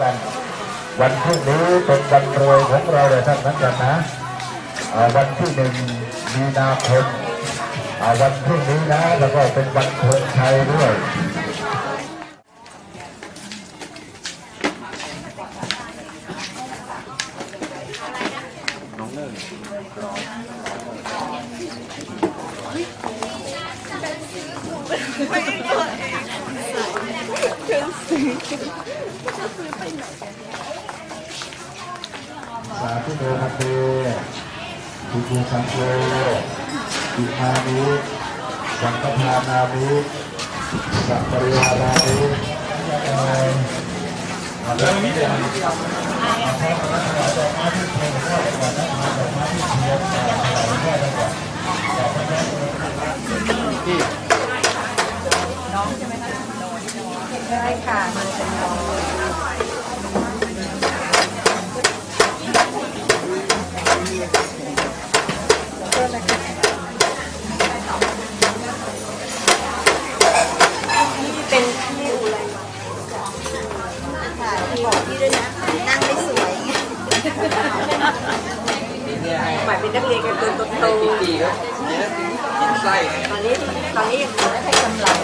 กันวันพรุ่งนี้เป็นวันรวยของเราเลยท่านนั้นกันนะวันที่หนึ่งมีนาคมวันพรุ่งนี้นะ แล้วก็เป็นวันโคนชัยด้วยส สาธุโมพันเตทุกูสังโฆอิมานิสังฆทานามิสัพปริวารามิเริ่มนี้เลยครับพร้อมกับถวาดอกไม้ที่เทียนก็ก่อะถวายดอกไม้ที่เทียนก่อนถวายแม่ได้ก่อนดอกไม้ที่ได้ค่ะมันเป็นน้อง บอกพี่ด้วยนะ นั่งไม่สวยหมายเป็นนักเรียนกันตัวโตๆดีครับกินไตอนนี้ตอนนี้ยังไม่ใช่กำลัง